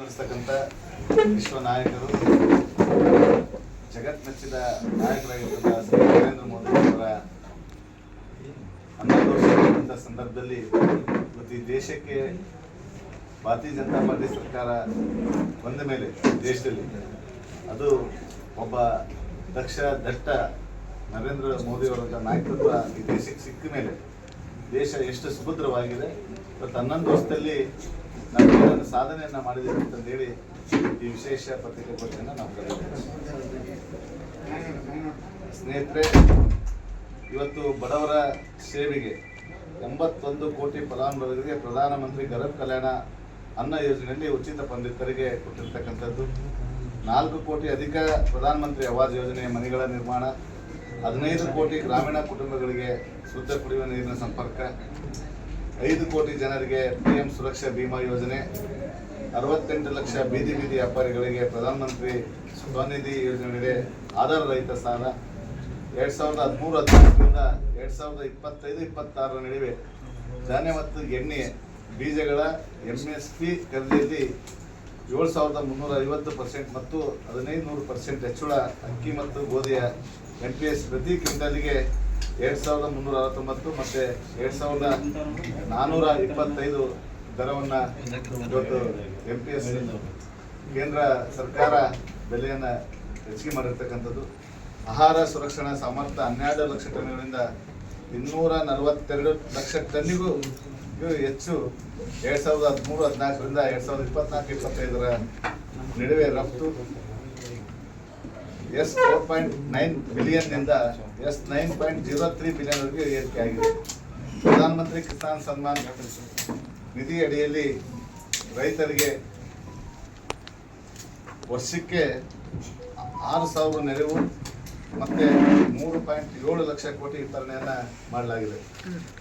ನಡೆಸ್ತಕ್ಕಂಥ ವಿಶ್ವ ನಾಯಕರು, ಜಗತ್ ಮೆಚ್ಚಿದ ನಾಯಕರಾಗಿರ್ತಕ್ಕಂಥ ಶ್ರೀ ನರೇಂದ್ರ ಮೋದಿ ಅವರ ಹನ್ನೊಂದು ವರ್ಷ ಸಂದರ್ಭದಲ್ಲಿ ಪ್ರತಿ ದೇಶಕ್ಕೆ ಭಾರತೀಯ ಜನತಾ ಪಾರ್ಟಿ ಸರ್ಕಾರ ಬಂದ ಮೇಲೆ ದೇಶದಲ್ಲಿ, ಅದು ಒಬ್ಬ ದಕ್ಷ ದಟ್ಟ ನರೇಂದ್ರ ಮೋದಿ ಅವರ ನಾಯಕತ್ವ ಈ ದೇಶಕ್ಕೆ ಸಿಕ್ಕ ಮೇಲೆ ದೇಶ ಎಷ್ಟು ಸುಭದ್ರವಾಗಿದೆ. ಇವತ್ತು ಹನ್ನೊಂದು ವರ್ಷದಲ್ಲಿ ನಾವು ಏನೊಂದು ಸಾಧನೆಯನ್ನ ಮಾಡಿದ್ದೀವಿ ಅಂತಂದೇಳಿ ಈ ವಿಶೇಷ ಪತ್ರಿಕಾಗೋಷ್ಠಿಯನ್ನು ನಾವು ಕರೆಯುತ್ತೇವೆ ಸ್ನೇಹಿತರೆ, ಇವತ್ತು ಬಡವರ ಸೇವೆಗೆ ಎಂಬತ್ತೊಂದು ಕೋಟಿ ಫಲಾನುಭವಿಗಳಿಗೆ ಪ್ರಧಾನಮಂತ್ರಿ ಗರಬ್ ಕಲ್ಯಾಣ ಅನ್ನ ಯೋಜನೆಯಲ್ಲಿ ಉಚಿತ ಪಂಡಿತರಿಗೆ ಕೊಟ್ಟಿರ್ತಕ್ಕಂಥದ್ದು. ನಾಲ್ಕು ಕೋಟಿ ಅಧಿಕ ಪ್ರಧಾನಮಂತ್ರಿ ಆವಾಸ್ ಯೋಜನೆಯ ಮನೆಗಳ ನಿರ್ಮಾಣ. ಹದಿನೈದು ಕೋಟಿ ಗ್ರಾಮೀಣ ಕುಟುಂಬಗಳಿಗೆ ಶುದ್ಧ ಕುಡಿಯುವ ನೀರಿನ ಸಂಪರ್ಕ, ಐದು ಕೋಟಿ ಜನರಿಗೆ ಪಿಎಂ ಸುರಕ್ಷಾ ಬಿಮಾ ಯೋಜನೆ, ಅರವತ್ತೆಂಟು ಲಕ್ಷ ಬೀದಿ ಬೀದಿ ವ್ಯಾಪಾರಿಗಳಿಗೆ ಪ್ರಧಾನಮಂತ್ರಿ ಸ್ವನಿಧಿ ಯೋಜನೆಗೆ ಆಧಾರ ರಹಿತ ಸಾಲ, ಎರಡ್ ಸಾವಿರದ ಹದಿಮೂರು, ಹದಿನಾಲ್ಕರಿಂದ ಎರಡ್ ಸಾವಿರದ ಇಪ್ಪತ್ತೈದು, ಇಪ್ಪತ್ತಾರರ ನಡುವೆ ಧಾನ್ಯ ಮತ್ತು ಎಣ್ಣೆ ಬೀಜಗಳ ಎಂ ಎಸ್ ಪಿ ಖರೀದಿಯಲ್ಲಿ ಏಳು ಸಾವಿರದ ಮುನ್ನೂರ ಐವತ್ತು ಪರ್ಸೆಂಟ್ ಮತ್ತು ಹದಿನೈದು ನೂರು ಪರ್ಸೆಂಟ್ ಹೆಚ್ಚಳ ಅಕ್ಕಿ ಮತ್ತು ಗೋಧಿಯ ಎನ್ ಪಿ ಎಸ್ ಪ್ರತಿ ಕ್ವಿಂಟಲ್ಗೆ ಎರಡು ಸಾವಿರದ ಮುನ್ನೂರ ಅರವತ್ತೊಂಬತ್ತು ಮತ್ತು ಎರಡು ಸಾವಿರದ ನಾನ್ನೂರ ಇಪ್ಪತ್ತೈದು ದರವನ್ನು ಇವತ್ತು ಎಂ ಪಿ ಎಸ್ ಕೇಂದ್ರ ಸರ್ಕಾರ ಬೆಲೆಯನ್ನು ಹೆಚ್ಚಿಗೆ ಮಾಡಿರ್ತಕ್ಕಂಥದ್ದು. ಆಹಾರ ಸುರಕ್ಷಣಾ ಸಾಮರ್ಥ್ಯ ಹನ್ನೆರಡು ಲಕ್ಷ ಟನ್ಗಳಿಂದ ಇನ್ನೂರ ನಲವತ್ತೆರಡು ಲಕ್ಷ ಟನ್ನಿಗೂ ಹೆಚ್ಚು ಎರಡ್ ಸಾವಿರದ ಹದಿಮೂರು, ಹದಿನಾಲ್ಕರಿಂದ ಎರಡ್ ಸಾವಿರದ ಇಪ್ಪತ್ನಾಲ್ಕು, ಇಪ್ಪತ್ತೈದರ ನಡುವೆ ರಫ್ತು. S four point nine ಬಿಲಿಯನ್ನಿಂದ S nine point zero three ಬಿಲಿಯನ್ವರೆಗೆ ಏರಿಕೆ ಆಗಿದೆ. ಪ್ರಧಾನಮಂತ್ರಿ ಕಿಸಾನ್ ಸನ್ಮಾನ್ ನಿಧಿ ಅಡಿಯಲ್ಲಿ ರೈತರಿಗೆ ವರ್ಷಕ್ಕೆ ಆರು ಸಾವಿರ ನೆರವು ಮತ್ತೆ ಮೂರು ಪಾಯಿಂಟ್ ಏಳು ಲಕ್ಷ ಕೋಟಿ ವಿತರಣೆಯನ್ನ ಮಾಡಲಾಗಿದೆ.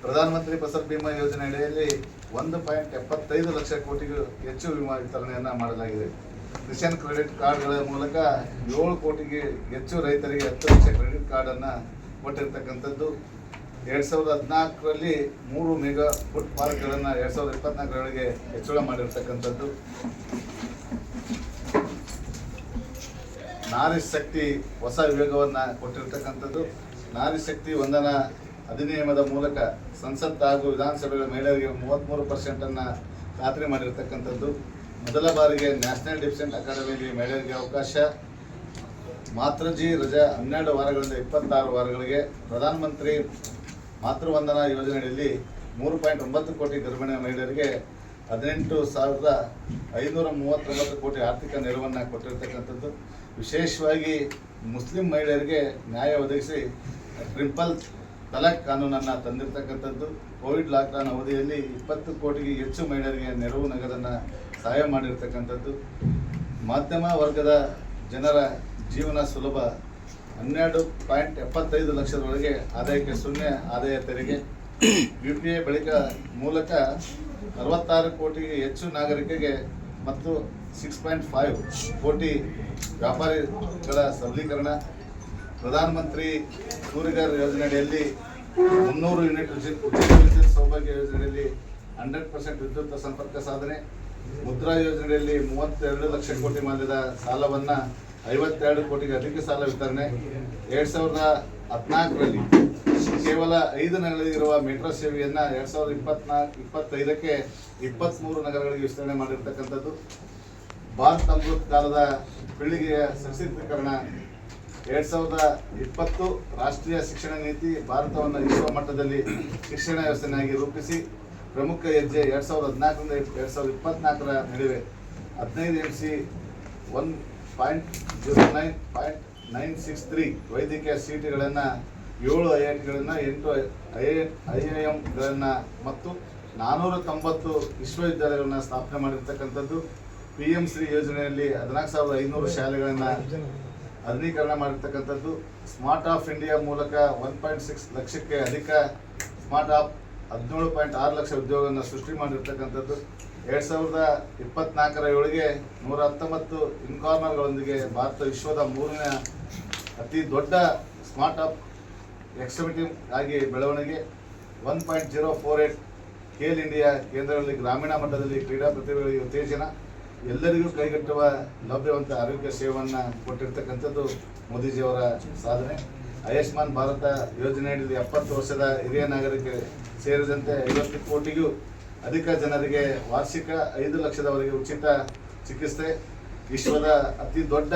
ಪ್ರಧಾನಮಂತ್ರಿ ಫಸಲ್ ಬಿಮಾ ಯೋಜನೆ ಅಡಿಯಲ್ಲಿ ಒಂದು ಪಾಯಿಂಟ್ ಎಪ್ಪತ್ತೈದು ಲಕ್ಷ ಕೋಟಿಗೂ ಹೆಚ್ಚು ವಿಮಾ ವಿತರಣೆಯನ್ನ ಮಾಡಲಾಗಿದೆ. ಕಿಸಾನ್ ಕ್ರೆಡಿಟ್ ಕಾರ್ಡ್ಗಳ ಮೂಲಕ ಏಳು ಕೋಟಿಗೆ ಹೆಚ್ಚು ರೈತರಿಗೆ ಹತ್ತು ಲಕ್ಷ ಕ್ರೆಡಿಟ್ ಕಾರ್ಡ್ ಅನ್ನ ಕೊಟ್ಟಿರ್ತಕ್ಕಂಥದ್ದು. ಎರಡ್ ಸಾವಿರದ ಹದಿನಾಲ್ಕರಲ್ಲಿ ಮೂರು ಮೆಗಾ ಫುಡ್ ಪಾರ್ಕ್ಗಳನ್ನು ಎರಡ್ ಸಾವಿರದ ಇಪ್ಪತ್ನಾಲ್ಕರೊಳಗೆ ಹೆಚ್ಚಳ ಮಾಡಿರ್ತಕ್ಕಂಥದ್ದು. ನಾರಿ ಶಕ್ತಿ ಹೊಸ ವಿವೇಗವನ್ನು ಕೊಟ್ಟಿರ್ತಕ್ಕಂಥದ್ದು. ನಾರಿ ಶಕ್ತಿ ವಂದನ ಅಧಿನಿಯಮದ ಮೂಲಕ ಸಂಸತ್ ಹಾಗೂ ವಿಧಾನಸಭೆಗಳ ಮಹಿಳೆಯರಿಗೆ ಮೂವತ್ತ್ಮೂರು ಪರ್ಸೆಂಟನ್ನು ಖಾತ್ರಿ ಮಾಡಿರ್ತಕ್ಕಂಥದ್ದು. ಮೊದಲ ಬಾರಿಗೆ ನ್ಯಾಷನಲ್ ಡಿಫೆನ್ಸ್ ಅಕಾಡೆಮಿಯಲ್ಲಿ ಮಹಿಳೆಯರಿಗೆ ಅವಕಾಶ. ಮಾತೃಜಿ ರಜಾ ಹನ್ನೆರಡು ವಾರಗಳಿಂದ ಇಪ್ಪತ್ತಾರು ವಾರಗಳಿಗೆ ಪ್ರಧಾನಮಂತ್ರಿ ಮಾತೃವಂದನಾ ಯೋಜನೆಯಲ್ಲಿ ಮೂರು ಪಾಯಿಂಟ್ ಒಂಬತ್ತು ಕೋಟಿ ಗರ್ಭಿಣಿ ಮಹಿಳೆಯರಿಗೆ ಹದಿನೆಂಟು ಸಾವಿರದ ಐನೂರ ಮೂವತ್ತೊಂಬತ್ತು ಕೋಟಿ ಆರ್ಥಿಕ ನೆರವನ್ನು ಕೊಟ್ಟಿರ್ತಕ್ಕಂಥದ್ದು. ವಿಶೇಷವಾಗಿ ಮುಸ್ಲಿಂ ಮಹಿಳೆಯರಿಗೆ ನ್ಯಾಯ ಒದಗಿಸಿ ಟ್ರಿಂಪಲ್ ತಲಾಖ್ ಕಾನೂನನ್ನು ತಂದಿರತಕ್ಕಂಥದ್ದು. ಕೋವಿಡ್ ಲಾಕ್ಡೌನ್ ಅವಧಿಯಲ್ಲಿ ಇಪ್ಪತ್ತು ಕೋಟಿಗೆ ಹೆಚ್ಚು ಮಹಿಳೆಯರಿಗೆ ನೆರವು ನಗದನ್ನು ಸಹಾಯ ಮಾಡಿರ್ತಕ್ಕಂಥದ್ದು. ಮಾಧ್ಯಮ ವರ್ಗದ ಜನರ ಜೀವನ ಸುಲಭ. ಹನ್ನೆರಡು ಪಾಯಿಂಟ್ ಎಪ್ಪತ್ತೈದು ಲಕ್ಷದೊಳಗೆ ಆದಾಯಕ್ಕೆ ಶೂನ್ಯ ಆದಾಯ ತೆರಿಗೆ. ಯು ಪಿ ಐ ಬಳಿಕ ಮೂಲಕ ಅರವತ್ತಾರು ಕೋಟಿಗೆ ಹೆಚ್ಚು ನಾಗರಿಕರಿಗೆ ಮತ್ತು ಸಿಕ್ಸ್ ಪಾಯಿಂಟ್ ಫೈವ್ ಕೋಟಿ ವ್ಯಾಪಾರಿಗಳ ಸಬಲೀಕರಣ. ಪ್ರಧಾನಮಂತ್ರಿ ಸೂರ್ಯಗಾರ್ ಯೋಜನೆಯಡಿಯಲ್ಲಿ ಮುನ್ನೂರು ಯೂನಿಟ್ ವಿದ್ಯುತ್ ಸೌಭಾಗ್ಯ ಯೋಜನೆಯಲ್ಲಿ ಹಂಡ್ರೆಡ್ ಪರ್ಸೆಂಟ್ ವಿದ್ಯುತ್ ಸಂಪರ್ಕ ಸಾಧನೆ. ಮುದ್ರಾ ಯೋಜನೆಯಲ್ಲಿ ಮೂವತ್ತೆರಡು ಲಕ್ಷ ಕೋಟಿ ಮೌಲ್ಯದ ಸಾಲವನ್ನ ಐವತ್ತೆರಡು ಕೋಟಿಗೆ ಅಧಿಕ ಸಾಲ ವಿತರಣೆ ಎರಡ್ ಸಾವಿರದ ಹದಿನಾಲ್ಕರಲ್ಲಿ. ಕೇವಲ ಐದು ನಗರಗಳಿರುವ ಮೆಟ್ರೋ ಸೇವೆಯನ್ನ ಎರಡ್ ಸಾವಿರದ ಇಪ್ಪತ್ನಾಲ್ಕು ಇಪ್ಪತ್ತೈದಕ್ಕೆ ಇಪ್ಪತ್ತ್ಮೂರು ನಗರಗಳಿಗೆ ವಿಸ್ತರಣೆ ಮಾಡಿರ್ತಕ್ಕಂಥದ್ದು. ಭಾರತ ಅಮೃತ್ ಕಾಲದ ಪೀಳಿಗೆಯ ಸಶಕ್ತೀಕರಣ. ಎರಡ್ ಸಾವಿರದ ಇಪ್ಪತ್ತು ರಾಷ್ಟ್ರೀಯ ಶಿಕ್ಷಣ ನೀತಿ ಭಾರತವನ್ನು ವಿಶ್ವ ಮಟ್ಟದಲ್ಲಿ ಶಿಕ್ಷಣ ವ್ಯವಸ್ಥೆಯಾಗಿ ರೂಪಿಸಿ, ಪ್ರಮುಖ ಹೆಜ್ಜೆ ಎರಡ್ ಸಾವಿರದ ಹದಿನಾಲ್ಕರಿಂದ ಎರಡ್ ಸಾವಿರದ ಇಪ್ಪತ್ನಾಲ್ಕರ ನಡುವೆ ಹದಿನೈದು M C one point zero nine point nine six three ವೈದ್ಯಕೀಯ ಸೀಟ್ಗಳನ್ನು ಏಳು ಐ ಐ ಟಿಗಳನ್ನು ಎಂಟು ಐ ಐ ಐ ಎಮ್ಗಳನ್ನು ಮತ್ತು ನಾನ್ನೂರ ತೊಂಬತ್ತು ವಿಶ್ವವಿದ್ಯಾಲಯಗಳನ್ನು ಸ್ಥಾಪನೆ ಮಾಡಿರ್ತಕ್ಕಂಥದ್ದು. ಪಿ ಎಂ ಶ್ರೀ ಯೋಜನೆಯಲ್ಲಿ ಹದಿನಾಲ್ಕು ಸಾವಿರದ ಐನೂರು ಶಾಲೆಗಳನ್ನು ಆಧುನೀಕರಣ ಮಾಡಿರ್ತಕ್ಕಂಥದ್ದು. ಸ್ಮಾರ್ಟ್ ಆಫ್ ಇಂಡಿಯಾ ಮೂಲಕ ಒನ್ ಪಾಯಿಂಟ್ ಸಿಕ್ಸ್ ಲಕ್ಷಕ್ಕೆ ಅಧಿಕ ಸ್ಮಾರ್ಟ್ ಆಫ್ ಹದಿನೇಳು ಪಾಯಿಂಟ್ ಆರು ಲಕ್ಷ ಉದ್ಯೋಗವನ್ನು ಸೃಷ್ಟಿ ಮಾಡಿರ್ತಕ್ಕಂಥದ್ದು. ಎರಡು ಸಾವಿರದ ಇಪ್ಪತ್ನಾಲ್ಕರ ಏಳಿಗೆ ನೂರ ಹತ್ತೊಂಬತ್ತು ಇನ್ಕಾರ್ನರ್ಗಳೊಂದಿಗೆ ಭಾರತ ವಿಶ್ವದ ಮೂರನೇ ಅತಿ ದೊಡ್ಡ ಸ್ಮಾರ್ಟ್ ಅಪ್ ಎಕ್ಸಿಬಿಟಿವ್ ಆಗಿ ಬೆಳವಣಿಗೆ. One point zero four eight Khel India ಕೇಂದ್ರಗಳಲ್ಲಿ ಗ್ರಾಮೀಣ ಮಟ್ಟದಲ್ಲಿ ಕ್ರೀಡಾ ಪ್ರತಿಭೆಗಳಿಗೆ ಉತ್ತೇಜನ. ಎಲ್ಲರಿಗೂ ಕೈಗೆಟ್ಟುವ ಲಭ್ಯವಂತ ಆರೋಗ್ಯ ಸೇವೆಯನ್ನು ಕೊಟ್ಟಿರ್ತಕ್ಕಂಥದ್ದು ಮೋದಿಜಿಯವರ ಸಾಧನೆ. ಆಯುಷ್ಮಾನ್ ಭಾರತ ಯೋಜನೆಯಲ್ಲಿ ಎಪ್ಪತ್ತು ವರ್ಷದ ಹಿರಿಯ ನಾಗರಿಕ ಸೇರಿದಂತೆ ಐವತ್ತು ಕೋಟಿಗೂ ಅಧಿಕ ಜನರಿಗೆ ವಾರ್ಷಿಕ ಐದು ಲಕ್ಷದವರೆಗೆ ಉಚಿತ ಚಿಕಿತ್ಸೆ, ವಿಶ್ವದ ಅತಿ ದೊಡ್ಡ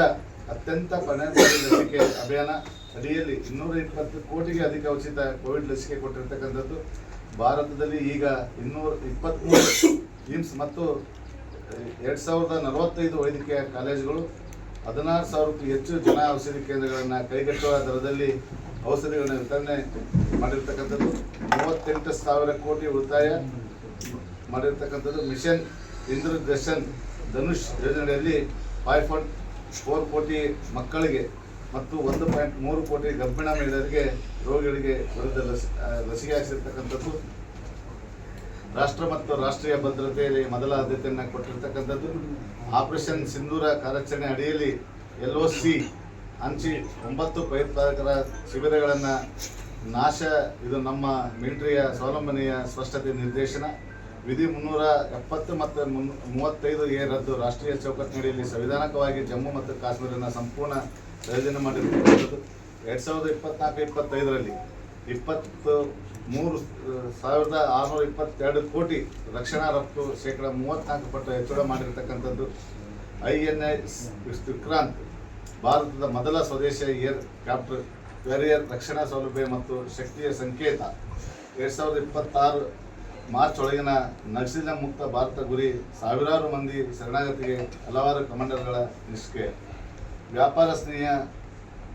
ಅತ್ಯಂತ ಪರಿಣಾಮಕಾರಿ ಲಸಿಕೆ ಅಭಿಯಾನ. ಅಡಿಯಲ್ಲಿ ಇನ್ನೂರ ಇಪ್ಪತ್ತು ಕೋಟಿಗೆ ಅಧಿಕ ಉಚಿತ ಕೋವಿಡ್ ಲಸಿಕೆ ಕೊಟ್ಟಿರ್ತಕ್ಕಂಥದ್ದು. ಭಾರತದಲ್ಲಿ ಈಗ ಇನ್ನೂರ ಇಪ್ಪತ್ತ್ಮೂರು ಏಮ್ಸ್ ಮತ್ತು ಎರಡು ಸಾವಿರದ ನಲವತ್ತೈದು ವೈದ್ಯಕೀಯ ಕಾಲೇಜುಗಳು, ಹದಿನಾರು ಸಾವಿರಕ್ಕೂ ಹೆಚ್ಚು ಜನ ಔಷಧಿ ಕೇಂದ್ರಗಳನ್ನು ಕೈಗೆಟ್ಟುವ ದರದಲ್ಲಿ ಔಷಧಿಗಳನ್ನು ವಿತರಣೆ ಮಾಡಿರ್ತಕ್ಕಂಥದ್ದು. ಮೂವತ್ತೆಂಟು ಸಾವಿರ ಕೋಟಿ ಉಳಿತಾಯ. ಮಾಡಿರ್ತಕ್ಕಂಥದ್ದು ಮಿಷನ್ ಇಂದ್ರದರ್ಶನ್ ಧನುಷ್ ಯೋಜನೆಯಲ್ಲಿ ಫೈವ್ ಪಾಯಿಂಟ್ ಫೋರ್ ಕೋಟಿ ಮಕ್ಕಳಿಗೆ ಮತ್ತು ಒಂದು ಪಾಯಿಂಟ್ ಮೂರು ಕೋಟಿ ಗರ್ಭಿಣ ಮಹಿಳೆಯರಿಗೆ ರೋಗಿಗಳಿಗೆ ವಿರುದ್ಧ ಲಸಿ ಲಸಿಕೆ ಹಾಕಿಸಿರ್ತಕ್ಕಂಥದ್ದು. ರಾಷ್ಟ್ರ ಮತ್ತು ರಾಷ್ಟ್ರೀಯ ಭದ್ರತೆಯಲ್ಲಿ ಮೊದಲ ಆದ್ಯತೆಯನ್ನು ಕೊಟ್ಟಿರ್ತಕ್ಕಂಥದ್ದು. ಆಪರೇಷನ್ ಸಿಂಧೂರ ಕಾರ್ಯಾಚರಣೆ ಅಡಿಯಲ್ಲಿ ಎಲ್ ಒ ಸಿ ಹಂಚಿ ಒಂಬತ್ತು ಭಯೋತ್ಪಾದಕರ ಶಿಬಿರಗಳನ್ನು ನಾಶ, ಇದು ನಮ್ಮ ಮಿಲಿಟರಿಯ ಸ್ವಾವಲಂಬನೆಯ ಸ್ಪಷ್ಟತೆ ನಿರ್ದೇಶನ. ವಿಧಿ ಮುನ್ನೂರ ಎಪ್ಪತ್ತು ಮತ್ತು ಮುನ್, ಮೂವತ್ತೈದು ಎ ರದ್ದು ರಾಷ್ಟ್ರೀಯ ಚೌಕಟ್ಟಿನಡಿಯಲ್ಲಿ ಸಂವಿಧಾನಕವಾಗಿ ಜಮ್ಮು ಮತ್ತು ಕಾಶ್ಮೀರನ ಸಂಪೂರ್ಣ ಪ್ರಯೋಜನ ಮಾಡಿರ್ತಕ್ಕಂಥದ್ದು ಎರಡು ಸಾವಿರದ ಇಪ್ಪತ್ನಾಲ್ಕು, ಇಪ್ಪತ್ತೈದರಲ್ಲಿ ಇಪ್ಪತ್ತು ಮೂರು ಸಾವಿರದ ಆರುನೂರ ಇಪ್ಪತ್ತೆರಡು ಕೋಟಿ ರಕ್ಷಣಾ ರಫ್ತು ಶೇಕಡ ಮೂವತ್ತ್ನಾಲ್ಕು ಪಟ್ಟು ಹೆಚ್ಚಳ ಮಾಡಿರತಕ್ಕಂಥದ್ದು. ಐ ಎನ್ ಎಸ್ ವಿಕ್ರಾಂತ್, ಭಾರತದ ಮೊದಲ ಸ್ವದೇಶಿ ಏರ್ ಕ್ಯಾಪ್ಟರ್ ಕ್ಯಾರಿಯರ್, ರಕ್ಷಣಾ ಸೌಲಭ್ಯ ಮತ್ತು ಶಕ್ತಿಯ ಸಂಕೇತ. ಎರಡು ಸಾವಿರದ ಇಪ್ಪತ್ತಾರು ಮಾರ್ಚ್ ಒಳಗಿನ ನಕ್ಸಲ ಮುಕ್ತ ಭಾರತ ಗುರಿ ಸಾವಿರಾರು ಮಂದಿ ಶರಣಾಗತಿಗೆ ಹಲವಾರು ಕಮಾಂಡರ್ಗಳ ನಿಷ್ಕ್ರಿಯ ವ್ಯಾಪಾರ ಸ್ನೇಹ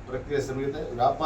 ಪ್ರಕ್ರಿಯೆ ಸಂಹಿತೆ ವ್ಯಾಪಾರ